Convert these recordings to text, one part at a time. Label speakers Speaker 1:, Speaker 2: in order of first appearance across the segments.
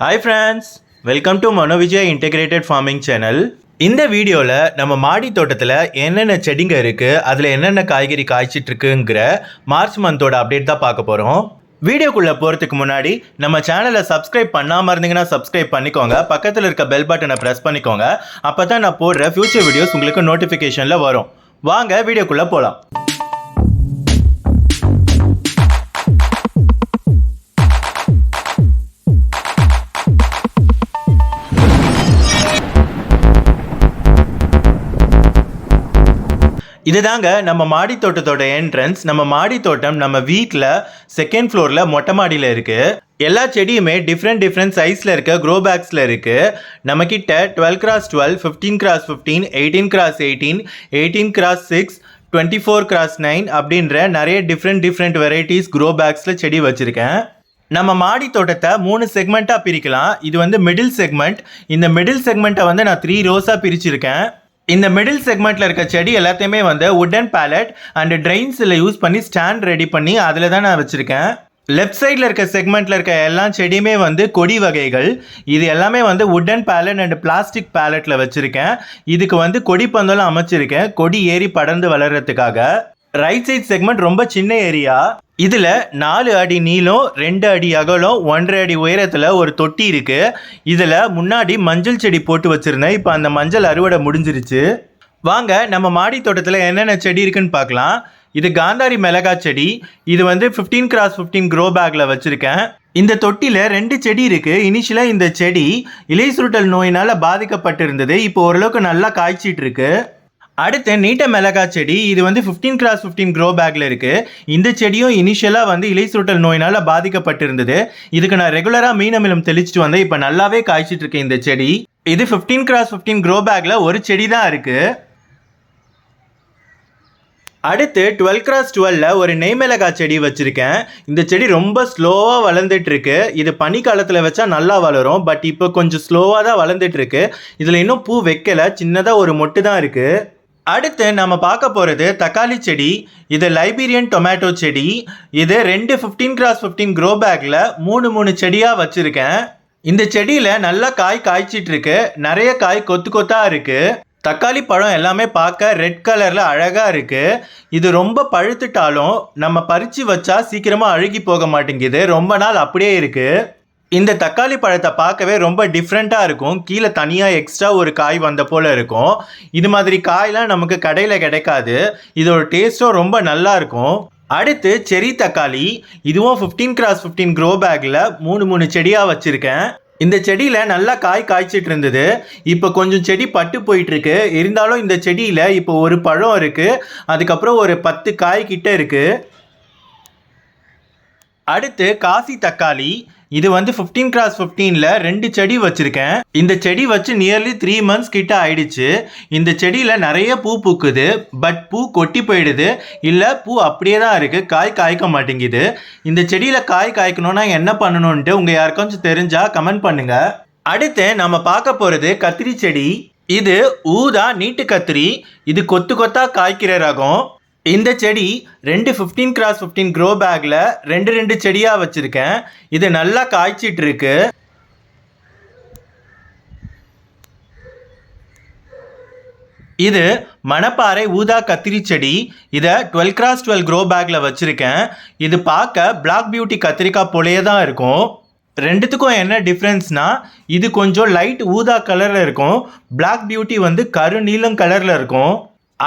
Speaker 1: Hi friends welcome to Manovijay integrated farming channel இந்த வீடியோவில் நம்ம மாடி தோட்டத்தில் என்னென்ன செடிங்க இருக்குது அதில் என்னென்ன காய்கறி காய்ச்சிட்ருக்குங்கிற மார்ச் மந்தோட அப்டேட் தான் பார்க்க போகிறோம் வீடியோக்குள்ளே போகிறதுக்கு முன்னாடி நம்ம சேனலை சப்ஸ்கிரைப் பண்ணாமல் இருந்தீங்கன்னா சப்ஸ்கிரைப் பண்ணிக்கோங்க. பக்கத்தில் இருக்க பெல் பட்டனை ப்ரெஸ் பண்ணிக்கோங்க. அப்போ தான் நான் போடுற ஃபியூச்சர் வீடியோஸ் உங்களுக்கு நோட்டிஃபிகேஷனில் வரும். வாங்க வீடியோக்குள்ளே போகலாம் இதுதாங்க நம்ம மாடி தோட்டத்தோட என்ட்ரன்ஸ் நம்ம மாடி தோட்டம் நம்ம வீட்டில் செகண்ட் ஃப்ளோரில் மொட்டை மாடியில் இருக்குது எல்லா செடியுமே டிஃப்ரெண்ட் டிஃப்ரெண்ட் சைஸில் இருக்க க்ரோ பேக்ஸில் இருக்குது நம்மக்கிட்ட twelve cross twelve fifteen cross fifteen eighteen cross eighteen eighteen cross six twenty four cross nine அப்படின்ற நிறைய டிஃப்ரெண்ட் டிஃப்ரெண்ட் வெரைட்டிஸ் க்ரோ பேக்ஸில் செடி வச்சுருக்கேன். நம்ம மாடி தோட்டத்தை மூணு செக்மெண்ட்டாக பிரிக்கலாம். இது வந்து மிடில் செக்மெண்ட் இந்த மிடில் செக்மெண்ட்டை வந்து நான் த்ரீ ரோஸாக பிரிச்சிருக்கேன். இந்த மிடில் செக்மெண்ட்டில் இருக்க செடி எல்லாத்தையுமே வந்து உட்டன் பேலட் அண்ட் ட்ரெயின்ஸில் யூஸ் பண்ணி ஸ்டாண்ட் ரெடி பண்ணி அதில் தான் நான் வச்சுருக்கேன். லெஃப்ட் சைடில் இருக்க செக்மெண்ட்டில் இருக்க எல்லா செடியுமே வந்து கொடி வகைகள். இது எல்லாமே வந்து உட்டன் பேலட் அண்ட் பிளாஸ்டிக் பேலட்டில் வச்சுருக்கேன். இதுக்கு வந்து கொடி பந்தலும் அமைச்சிருக்கேன். கொடி ஏறி படர்ந்து வளர்கிறதுக்காக ரைட் சைட் செக்மெண்ட் ரொம்ப சின்ன ஏரியா இதில் நாலு அடி நீளம் ரெண்டு அடி அகலம் ஒன்றரை அடி உயரத்தில் ஒரு தொட்டி இருக்குது இதில் முன்னாடி மஞ்சள் செடி போட்டு வச்சுருந்தேன். இப்போ அந்த மஞ்சள் அறுவடை முடிஞ்சிருச்சு. வாங்க நம்ம மாடி தோட்டத்தில் என்னென்ன செடி இருக்குன்னு பார்க்கலாம். இது காந்தாரி மிளகா செடி. இது வந்து 15 கிராஸ் 15 க்ரோ பேக்கில் வச்சுருக்கேன். இந்த தொட்டியில் ரெண்டு செடி இருக்குது இனிஷியலாக இந்த செடி இலை சுருட்டல் நோயினால் பாதிக்கப்பட்டிருந்தது. இப்போ ஓரளவுக்கு நல்லா காய்ச்சிட்டு இருக்குது அடுத்து நீட்ட மிளகா செடி இது வந்து 15 கிராஸ் 15 க்ரோ பேக்கில் இருக்குது இந்த செடியும் இனிஷியலாக வந்து இலை சுருட்டல் நோயினால் பாதிக்கப்பட்டிருந்தது. இதுக்கு நான் ரெகுலராக மீனமிலம் தெளிச்சிட்டு வந்தேன். இப்போ நல்லாவே காய்ச்சிட்டு இருக்கேன் இந்த செடி. இது 15 கிராஸ் 15 க்ரோ பேக்கில் ஒரு செடி தான் இருக்குது அடுத்து டுவெல் கிராஸ் டுவெல்ல ஒரு நெய்மிளகா செடி வச்சுருக்கேன். இந்த செடி ரொம்ப ஸ்லோவாக வளர்ந்துட்டுருக்கு. இது பனிக்காலத்தில் வச்சா நல்லா வளரும். பட் இப்போ கொஞ்சம் ஸ்லோவாக தான் வளர்ந்துட்டுருக்கு. இதில் இன்னும் பூ வைக்கல. சின்னதாக ஒரு மொட்டு தான் இருக்குது அடுத்து நம்ம பார்க்க போகிறது தக்காளி செடி இது லைபீரியன் டொமேட்டோ செடி இது ரெண்டு 15 கிராஸ் 15 க்ரோ பேக்கில் மூணு மூணு செடியாக வச்சுருக்கேன். இந்த செடியில் நல்லா காய் காய்ச்சிட்டு இருக்கு நிறைய காய் கொத்து கொத்தாக இருக்குது தக்காளி பழம் எல்லாமே பார்க்க ரெட் கலரில் அழகாக இருக்குது இது ரொம்ப பழுத்துட்டாலும் நம்ம பறித்து வச்சா சீக்கிரமாக அழுகி போக மாட்டேங்குது ரொம்ப நாள் அப்படியே இருக்குது இந்த தக்காளி பழத்தை பார்க்கவே ரொம்ப டிஃப்ரெண்ட்டாக இருக்கும். கீழே தனியாக எக்ஸ்ட்ரா ஒரு காய் வந்த போல் இருக்கும். இது மாதிரி காய்லாம் நமக்கு கடையில் கிடைக்காது. இதோட டேஸ்ட்டும் ரொம்ப நல்லா இருக்கும். அடுத்து செரி தக்காளி. இதுவும் 15 கிராஸ் 15 க்ரோ பேக்கில் மூணு மூணு செடியாக வச்சுருக்கேன். இந்த செடியில் நல்லா காய் காய்ச்சிட்டு இருந்தது. இப்போ கொஞ்சம் செடி பட்டு போயிட்டுருக்கு. இருந்தாலும் இந்த செடியில் இப்போ ஒரு பழம் இருக்குது அதுக்கப்புறம் ஒரு பத்து காய் கிட்ட இருக்கு. அடுத்து காசி தக்காளி. இது வந்து 15 கிராஸ் 15ல ரெண்டு செடி வச்சுருக்கேன். இந்த செடி வச்சு நியர்லி த்ரீ மந்த்ஸ் கிட்ட ஆயிடுச்சு. இந்த செடியில் நிறைய பூ பூக்குது. பட் பூ கொட்டி போயிடுது. இல்லை பூ அப்படியே தான் இருக்குது காய் காய்க்க மாட்டேங்குது. இந்த செடியில் காய் காய்க்கணும்னா என்ன பண்ணணும்ன்ட்டு உங்கள் யாருக்காச்சும் தெரிஞ்சால் கமெண்ட் பண்ணுங்கள் அடுத்து நம்ம பார்க்க போகிறது கத்திரி செடி. இது ஊதா நீட்டு கத்திரி. இது கொத்து கொத்தா காய்க்கிற ரகம். இந்த செடி ரெண்டு 15 கிராஸ் 15 க்ரோ பேக்கில் ரெண்டு ரெண்டு செடியாக வச்சுருக்கேன். இது நல்லா காய்ச்சிட்டு இருக்கு. இது மணப்பாறை ஊதா கத்திரி செடி. இதை டுவெல் கிராஸ் டுவெல் க்ரோ பேக்கில் வச்சுருக்கேன். இது பார்க்க பிளாக் பியூட்டி கத்திரிக்காய் போலேயே தான் இருக்கும். ரெண்டுத்துக்கும் என்ன டிஃப்ரென்ஸ்னால் இது கொஞ்சம் லைட் ஊதா கலரில் இருக்கும். பிளாக் பியூட்டி வந்து கரு நீலம் கலரில் இருக்கும்.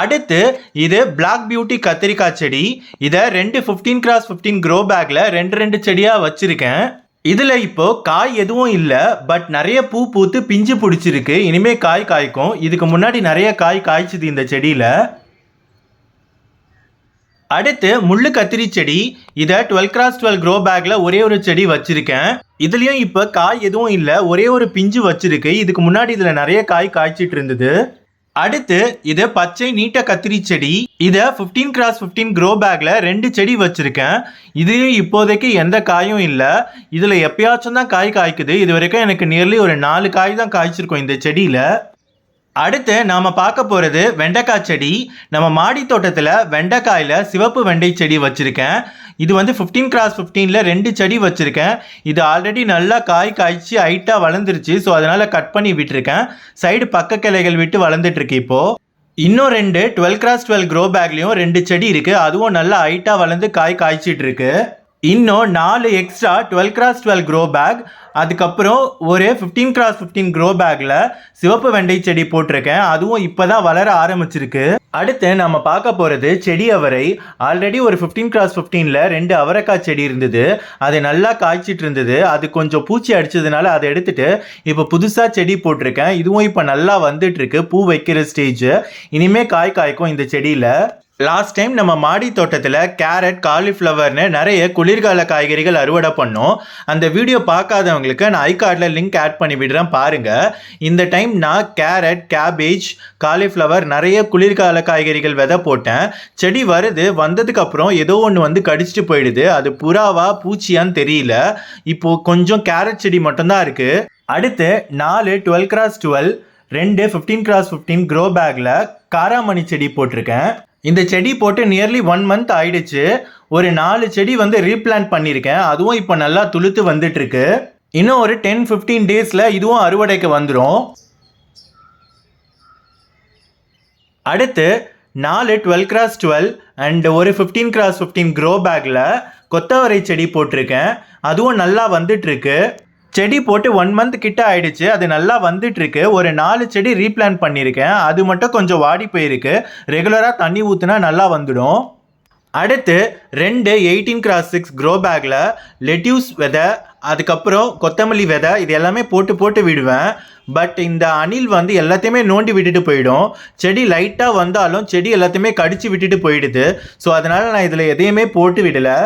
Speaker 1: அடுத்து இது பிளாக் பியூட்டி கத்திரிக்காய் செடி. இதை ரெண்டு 15 கிராஸ் 15 க்ரோ பேக்கில் ரெண்டு ரெண்டு செடியாக வச்சுருக்கேன். இதில் இப்போ காய் எதுவும் இல்லை பட் நிறைய பூ பூத்து பிஞ்சு பிடிச்சிருக்கு. இனிமே காய் காய்க்கும். இதுக்கு முன்னாடி நிறைய காய் காய்ச்சிது இந்த செடியில். அடுத்து முள்ளு கத்திரி செடி. இதை டுவெல் கிராஸ் டுவெல் க்ரோ பேக்கில் ஒரே ஒரு செடி வச்சுருக்கேன். இதுலேயும் இப்போ காய் எதுவும் இல்லை ஒரே ஒரு பிஞ்சு வச்சுருக்கு. இதுக்கு முன்னாடி இதில் நிறைய காய் காய்ச்சிட்டு இருந்தது. அடுத்து இது பச்சை நீட்ட கத்திரி செடி. இதை 15 கிராஸ் 15 க்ரோ பேக்கில் ரெண்டு செடி வச்சுருக்கேன். இதுலேயும் இப்போதைக்கு எந்த காயும் இல்லை. இதில் எப்பயாச்சும் தான் காய் காய்க்குது. இது வரைக்கும் எனக்கு நியர்லி ஒரு நாலு காய் தான் காய்ச்சிருக்கும் இந்த செடியில். அடுத்து நாம் பார்க்க போகிறது வெண்டைக்காய் செடி. நம்ம மாடி தோட்டத்தில் வெண்டைக்காயில் சிவப்பு வெண்டை செடி வச்சுருக்கேன். இது வந்து 15 கிராஸ் 15ல ரெண்டு செடி வச்சுருக்கேன். இது ஆல்ரெடி நல்லா காய் காய்ச்சி ஹைட்டாக வளர்ந்துருச்சு. ஸோ அதனால் கட் பண்ணி விட்டுருக்கேன். சைடு பக்க கிளைகள் விட்டு வளர்ந்துட்டுருக்கு இப்போது இன்னும் ரெண்டு டுவெல் கிராஸ் டுவெல் க்ரோ பேக்லேயும் ரெண்டு செடி இருக்குது அதுவும் நல்லா ஹைட்டாக வளர்ந்து காய் காய்ச்சிட்டு இருக்குது இன்னும் நாலு extra twelve cross twelve grow bag அதுக்கப்புறம் ஒரு ஃபிஃப்டீன் கிராஸ் ஃபிஃப்டீன் க்ரோ பேக்கில் சிவப்பு வெண்டை செடி போட்டிருக்கேன். அதுவும் இப்போ தான் வளர ஆரம்பிச்சிருக்கு. அடுத்து நம்ம பார்க்க போகிறது செடி அவரை. ஆல்ரெடி ஒரு ஃபிஃப்டீன் கிராஸ் ஃபிஃப்டீனில் ரெண்டு அவரைக்காய் செடி இருந்தது. அது நல்லா காய்ச்சிட்டு இருந்தது. அது கொஞ்சம் பூச்சி அடித்ததுனால அதை எடுத்துட்டு இப்போ புதுசாக செடி போட்டிருக்கேன். இதுவும் இப்போ நல்லா வந்துட்டுருக்கு பூ வைக்கிற ஸ்டேஜ் இனிமேல் காய் காய்க்கும் இந்த செடியில். லாஸ்ட் டைம் நம்ம மாடி தோட்டத்தில் கேரட் காலிஃப்ளவர்னு நிறைய குளிர்கால காய்கறிகள் அறுவடை பண்ணோம். அந்த வீடியோ பார்க்காதவங்களுக்கு நான் ஐ கார்டில் லிங்க் ஆட் பண்ணி விடுறேன் பாருங்கள் இந்த டைம் நான் கேரட் கேபேஜ் காலிஃப்ளவர் நிறைய குளிர்கால காய்கறிகள் விதை போட்டேன். செடி வருது வந்ததுக்கப்புறம் ஏதோ ஒன்று வந்து கடிச்சிட்டு போயிடுது. அது புறாவா பூச்சியான்னு தெரியல. இப்போது கொஞ்சம் கேரட் செடி மட்டும்தான் இருக்குது அடுத்து நாலு டுவெல் கிராஸ் டுவெல் ரெண்டு ஃபிஃப்டீன் கிராஸ் ஃபிஃப்டீன் க்ரோ பேக்கில் காராமணி செடி போட்டிருக்கேன். இந்த செடி போட்டு நியர்லி ஒன் மந்த் ஆயிடுச்சு. ஒரு நாலு செடி வந்து ரீப்ளான்ட் பண்ணியிருக்கேன் அதுவும் இப்போ நல்லா துளுத்து வந்துட்டுருக்கு. இன்னும் ஒரு டென் ஃபிஃப்டீன் டேஸில் இதுவும் அறுவடைக்கு வந்துடும் அடுத்து நாலு டுவெல் கிராஸ் டுவெல் அண்ட் ஒரு ஃபிஃப்டீன் கிராஸ் ஃபிஃப்டீன் க்ரோ பேக்கில் கொத்தவரை செடி போட்டிருக்கேன். அதுவும் நல்லா வந்துட்டுருக்கு. செடி போட்டு ஒன் மந்த் கிட்ட ஆயிடுச்சு. அது நல்லா வந்துட்டு இருக்கு ஒரு நாலு செடி ரீப்ளான் பண்ணியிருக்கேன். அது மட்டும் கொஞ்சம் வாடி போயிருக்கு. ரெகுலராக தண்ணி ஊற்றுனா நல்லா வந்துடும். அடுத்து ரெண்டு எயிட்டீன் கிராஸ் சிக்ஸ் க்ரோ பேக்கில் லெட்யூஸ் விதை அதுக்கப்புறம் கொத்தமல்லி விதை இது எல்லாமே போட்டு போட்டு விடுவேன். பட் இந்த அணில் வந்து எல்லாத்தையுமே நோண்டி விட்டுட்டு போயிடும். செடி லைட்டாக வந்தாலும் செடி எல்லாத்தையுமே கடிச்சு விட்டுட்டு போயிடுது. ஸோ அதனால் நான் இதில் எதையுமே போட்டு விடலை.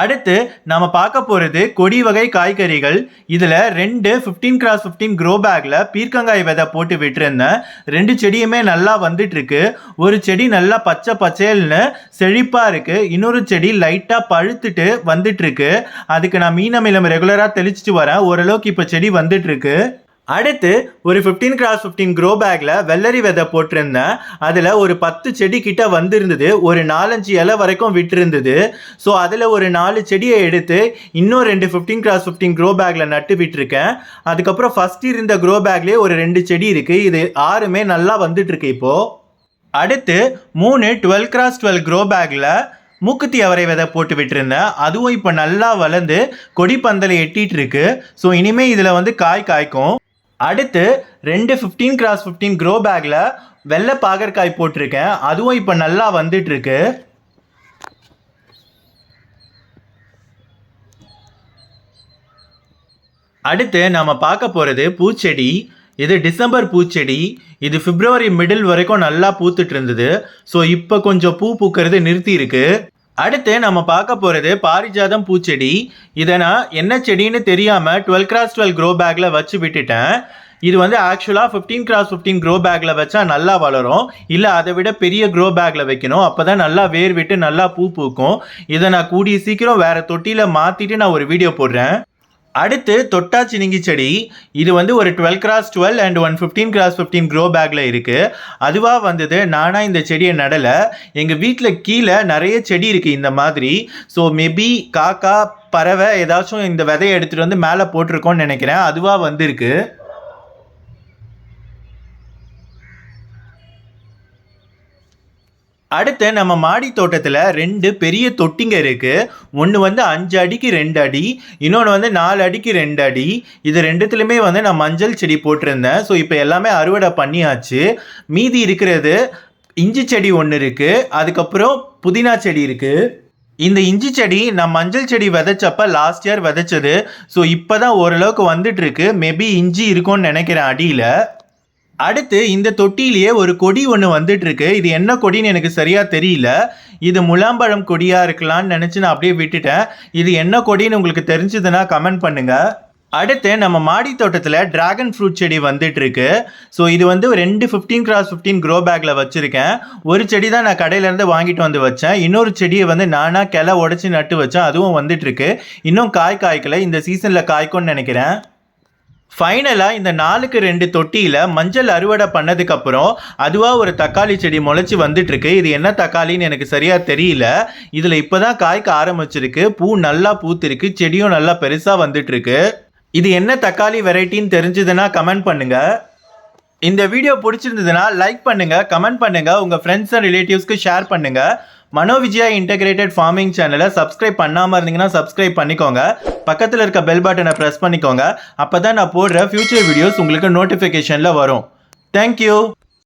Speaker 1: அடுத்து நம்ம பார்க்க போகிறது கொடி வகை காய்கறிகள். இதில் ரெண்டு ஃபிஃப்டீன் கிராஸ் ஃபிஃப்டீன் க்ரோ பேக்கில் பீர்க்கங்காய் விதை போட்டு விட்டுருந்தேன். ரெண்டு செடியுமே நல்லா வந்துட்டுருக்கு. ஒரு செடி நல்லா பச்சை பச்சேல்னு செழிப்பாக இருக்குது இன்னொரு செடி லைட்டாக பழுத்துட்டு வந்துட்டுருக்கு. அதுக்கு நான் மீனமிலம் ரெகுலராக தெளிச்சிட்டு வரேன். ஓரளவுக்கு இப்போ செடி வந்துட்டுருக்கு. அடுத்து ஒரு ஃபிஃப்டீன் கிராஸ் ஃபிஃப்டீன் க்ரோ பேக்கில் வெள்ளரி விதை போட்டிருந்தேன். அதில் ஒரு பத்து செடி கிட்ட வந்திருந்தது. ஒரு நாலஞ்சு இலை வரைக்கும் விட்டுருந்தது. ஸோ அதில் ஒரு நாலு செடியை எடுத்து இன்னும் ரெண்டு ஃபிஃப்டீன் கிராஸ் ஃபிஃப்டீன் க்ரோ பேக்கில் நட்டு விட்டுருக்கேன். அதுக்கப்புறம் ஃபஸ்ட் இருந்த க்ரோ பேக்லேயே ஒரு ரெண்டு செடி இருக்குது இது ஆறுமே நல்லா வந்துட்டுருக்கு இப்போது அடுத்து மூணு டுவெல் கிராஸ் டுவெல் க்ரோ பேக்கில் மூக்குத்தி அவரை விதை போட்டு விட்டுருந்தேன். அதுவும் இப்போ நல்லா வளர்ந்து கொடி பந்தலை எட்டிட்டு இருக்கு ஸோ இனிமேல் இதில் வந்து காய் காய்க்கும். அடுத்து ரெண்டு ஃபிஃப்டீன் கிராஸ் ஃபிஃப்டீன் க்ரோ பேக்கில் வெள்ளை பாகற்காய் போட்டிருக்கேன். அதுவும் இப்போ நல்லா வந்துட்டுருக்கு. அடுத்து நாம் பார்க்க போகிறது பூச்செடி. இது டிசம்பர் பூச்செடி. இது பிப்ரவரி மிடில் வரைக்கும் நல்லா பூத்துட்டு இருந்தது. ஸோ இப்போ கொஞ்சம் பூ பூக்கிறது நிறுத்தி இருக்கு அடுத்து நம்ம பார்க்க போகிறது பாரிஜாதம் பூச்செடி. இதை நான் என்ன செடின்னு தெரியாமல் டுவெல் கிராஸ் டுவெல் க்ரோ பேக்கில் வச்சு விட்டுட்டேன். இது வந்து ஆக்சுவலாக ஃபிஃப்டீன் கிராஸ் ஃபிஃப்டீன் க்ரோ பேக்கில் வச்சா நல்லா வளரும். இல்லை அதை விட பெரிய க்ரோ பேக்கில் வைக்கணும். அப்போ தான் நல்லா வேர் விட்டு நல்லா பூ பூக்கும். இதை நான் கூடிய சீக்கிரம் வேறு தொட்டியில் மாற்றிட்டு நான் ஒரு வீடியோ போடுறேன். அடுத்து தொட்டாச்சினிங்கி செடி. இது வந்து ஒரு twelve cross twelve and one fifteen cross fifteen grow பேக்கில் இருக்குது அதுவாக வந்தது நானாக இந்த செடியை நடலை. எங்கள் வீட்டில் கீழே நிறைய செடி இருக்குது இந்த மாதிரி. ஸோ மேபி காக்கா பறவை ஏதாச்சும் இந்த விதையை எடுத்துகிட்டு வந்து மேலே போட்டிருக்கோன்னு நினைக்கிறேன். அதுவாக வந்திருக்கு. அடுத்து நம்ம மாடி தோட்டத்தில் ரெண்டு பெரிய தொட்டிங்க இருக்குது ஒன்று வந்து அஞ்சு அடிக்கு ரெண்டு அடி இன்னொன்று வந்து நாலு அடிக்கு ரெண்டு அடி. இது ரெண்டுத்துலையுமே வந்து நான் மஞ்சள் செடி போட்டிருந்தேன். ஸோ இப்போ எல்லாமே அறுவடை பண்ணியாச்சு. மீதி இருக்கிறது இஞ்சி செடி ஒன்று இருக்குது அதுக்கப்புறம் புதினா செடி இருக்குது இந்த இஞ்சி செடி நான் மஞ்சள் செடி விதைச்சப்ப லாஸ்ட் இயர் விதைச்சது. ஸோ இப்போ தான் ஓரளவுக்கு வந்துட்டுருக்கு மேபி இஞ்சி இருக்கும்னு நினைக்கிறேன் அடியில். அடுத்து இந்த தொட்டிலேயே ஒரு கொடி ஒன்று வந்துட்டு இருக்கு இது என்ன கொடின்னு எனக்கு சரியா தெரியல. இது முலாம்பழம் கொடியா இருக்கலாம்னு நினச்சி நான் அப்படியே விட்டுட்டேன். இது என்ன கொடின்னு உங்களுக்கு தெரிஞ்சதுன்னா கமெண்ட் பண்ணுங்க. அடுத்து நம்ம மாடி தோட்டத்தில் டிராகன் ஃப்ரூட் செடி வந்துட்டு இருக்கு ஸோ இது வந்து ரெண்டு ஃபிஃப்டீன் கிராஸ் ஃபிஃப்டீன் க்ரோ பேக்கில் வச்சுருக்கேன். ஒரு செடி தான் நான் கடையிலேருந்து வாங்கிட்டு வந்து வச்சேன். இன்னொரு செடியை வந்து நானாக கிளை உடச்சி நட்டு வச்சேன். அதுவும் வந்துட்டு இருக்கு இன்னும் காய் காய்க்கல. இந்த சீசனில் காய்க்கும்னு நினைக்கிறேன். ஃபைனலாக இந்த நாலுக்கு ரெண்டு தொட்டியில் மஞ்சள் அறுவடை பண்ணதுக்கப்புறம் அதுவாக ஒரு தக்காளி செடி முளைச்சி வந்துட்டுருக்கு. இது என்ன தக்காளின்னு எனக்கு சரியாக தெரியல. இதில் இப்போ தான் காய்க்க ஆரம்பிச்சிருக்கு. பூ நல்லா பூத்திருக்கு. செடியும் நல்லா பெருசாக வந்துட்டுருக்கு. இது என்ன தக்காளி வெரைட்டின்னு தெரிஞ்சதுன்னா கமெண்ட் பண்ணுங்கள் இந்த வீடியோ பிடிச்சிருந்ததுன்னா லைக் பண்ணுங்கள் கமெண்ட் பண்ணுங்க உங்கள் ஃப்ரெண்ட்ஸ் அண்ட் ரிலேட்டிவ்ஸ்க்கு ஷேர் பண்ணுங்கள் மனோவிஜயா இன்டகிரேட்டட் ஃபார்மிங் சேனலை சப்ஸ்கிரைப் பண்ணாமல் இருந்தீங்கன்னா சப்ஸ்கிரைப் பண்ணிக்கோங்க. பக்கத்தில் இருக்க பெல் பட்டனை ப்ரெஸ் பண்ணிக்கோங்க. அப்போ தான் நான் போடுற ஃபியூச்சர் வீடியோஸ் உங்களுக்கு நோட்டிஃபிகேஷனில் வரும். தேங்க்யூ